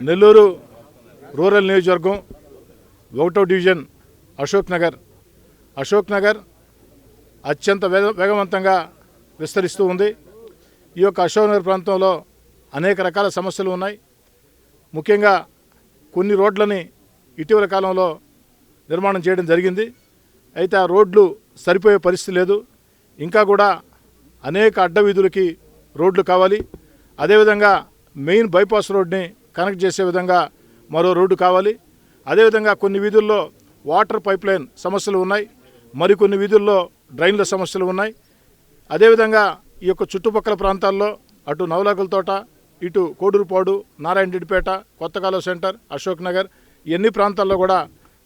Nellore rural నియోజకవర్గం ఒకటో division Ashok Nagar. Ashok Nagar అత్యంత వేగ వేగవంతంగా విస్తరిస్తూ ఉంది ఈ యొక్క అశోక్నగర్ ప్రాంతంలో అనేక రకాల సమస్యలు ఉన్నాయి. ముఖ్యంగా కొన్ని రోడ్లని ఇటీవల కాలంలో నిర్మాణం చేయడం జరిగింది. అయితే ఆ రోడ్లు సరిపోయే పరిస్థితి లేదు. ఇంకా కూడా అనేక అడ్డ వీధులకి రోడ్లు కావాలి. అదేవిధంగా మెయిన్ బైపాస్ రోడ్ని కనెక్ట్ చేసే విధంగా మరో రోడ్డు కావాలి. అదేవిధంగా కొన్ని వీధుల్లో వాటర్ పైప్లైన్ సమస్యలు ఉన్నాయి. మరికొన్ని వీధుల్లో డ్రైన్ల సమస్యలు ఉన్నాయి. అదేవిధంగా ఈ యొక్క చుట్టుపక్కల ప్రాంతాల్లో అటు నవలాకుల తోట ఇటు కోడూరుపాడు నారాయణరెడ్డిపేట కొత్తకాలువ సెంటర్ అశోక్ నగర్ ఇవన్నీ ప్రాంతాల్లో కూడా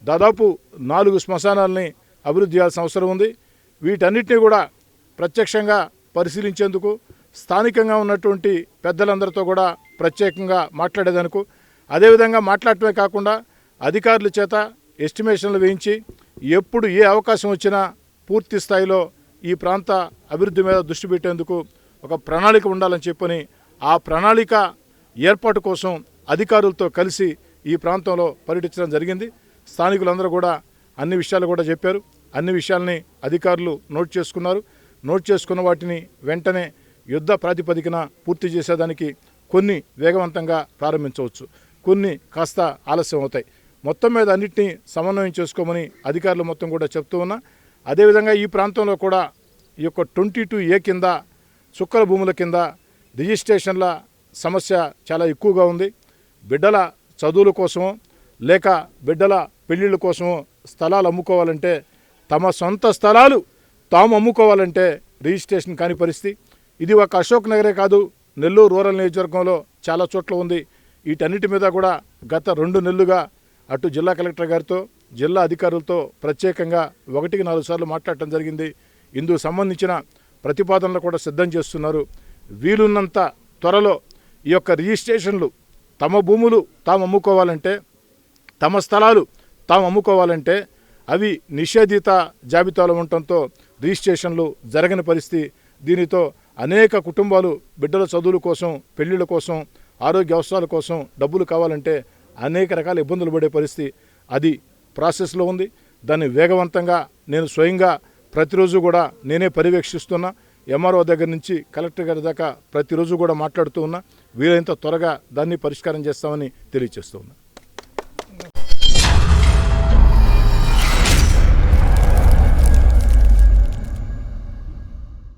దాదాపు నాలుగు శ్మశానాలని అభివృద్ధి చేయాల్సిన అవసరం ఉంది. వీటన్నిటిని కూడా ప్రత్యక్షంగా పరిశీలించేందుకు స్థానికంగా ఉన్నటువంటి పెద్దలందరితో కూడా ప్రత్యేకంగా మాట్లాడేదానుకు అదేవిధంగా మాట్లాడటమే కాకుండా అధికారుల చేత ఎస్టిమేషన్లు వేయించి ఎప్పుడు ఏ అవకాశం వచ్చినా పూర్తి స్థాయిలో ఈ ప్రాంత అభివృద్ధి మీద దృష్టి పెట్టేందుకు ఒక ప్రణాళిక ఉండాలని చెప్పని ఆ ప్రణాళిక ఏర్పాటు కోసం అధికారులతో కలిసి ఈ ప్రాంతంలో పర్యటించడం జరిగింది. స్థానికులందరూ కూడా అన్ని విషయాలు కూడా చెప్పారు. అన్ని విషయాల్ని అధికారులు నోట్ చేసుకున్నారు. నోట్ చేసుకున్న వాటిని వెంటనే యుద్ధ ప్రాతిపదికన పూర్తి చేసేదానికి కొన్ని వేగవంతంగా ప్రారంభించవచ్చు. కొన్ని కాస్త ఆలస్యం అవుతాయి మొత్తం మీద అన్నింటినీ సమన్వయం చేసుకోమని అధికారులు మొత్తం కూడా చెప్తూ ఉన్నా అదేవిధంగా ఈ ప్రాంతంలో కూడా ఈ యొక్క ట్వంటీ టూ ఏ కింద చుక్కల భూముల కింద రిజిస్ట్రేషన్ల సమస్య చాలా ఎక్కువగా ఉంది. బిడ్డల చదువుల కోసము లేక బిడ్డల పెళ్ళిళ్ళ కోసము స్థలాలు అమ్ముకోవాలంటే తమ సొంత స్థలాలు తాము అమ్ముకోవాలంటే రిజిస్ట్రేషన్ కాని పరిస్థితి. ఇది ఒక అశోక్ నగరే కాదు నెల్లూరు రూరల్ నియోజకవర్గంలో చాలా చోట్ల ఉంది. వీటన్నిటి మీద కూడా గత రెండు నెలలుగా అటు జిల్లా కలెక్టర్ గారితో జిల్లా అధికారులతో ప్రత్యేకంగా ఒకటికి నాలుగు సార్లు మాట్లాడటం జరిగింది. ఇందుకు సంబంధించిన ప్రతిపాదనలు కూడా సిద్ధం చేస్తున్నారు. వీలున్నంత త్వరలో ఈ యొక్క రిజిస్ట్రేషన్లు తమ భూములు తాము అమ్ముకోవాలంటే తమ స్థలాలు తాము అమ్ముకోవాలంటే అవి నిషేధిత జాబితాలో ఉండటంతో రిజిస్ట్రేషన్లు జరగని పరిస్థితి. దీనితో అనేక కుటుంబాలు బిడ్డల చదువుల కోసం పెళ్ళిళ్ళ కోసం ఆరోగ్య అవసరాల కోసం డబ్బులు కావాలంటే అనేక రకాల ఇబ్బందులు పడే పరిస్థితి. అది ప్రాసెస్లో ఉంది. దాన్ని వేగవంతంగా నేను స్వయంగా ప్రతిరోజు కూడా నేనే పర్యవేక్షిస్తున్నా. ఎంఆర్ఓ దగ్గర నుంచి కలెక్టర్ గారి దాకా ప్రతిరోజు కూడా మాట్లాడుతూ ఉన్నా. వీలైనంత త్వరగా దాన్ని పరిష్కారం చేస్తామని తెలియజేస్తూ ఉన్నా.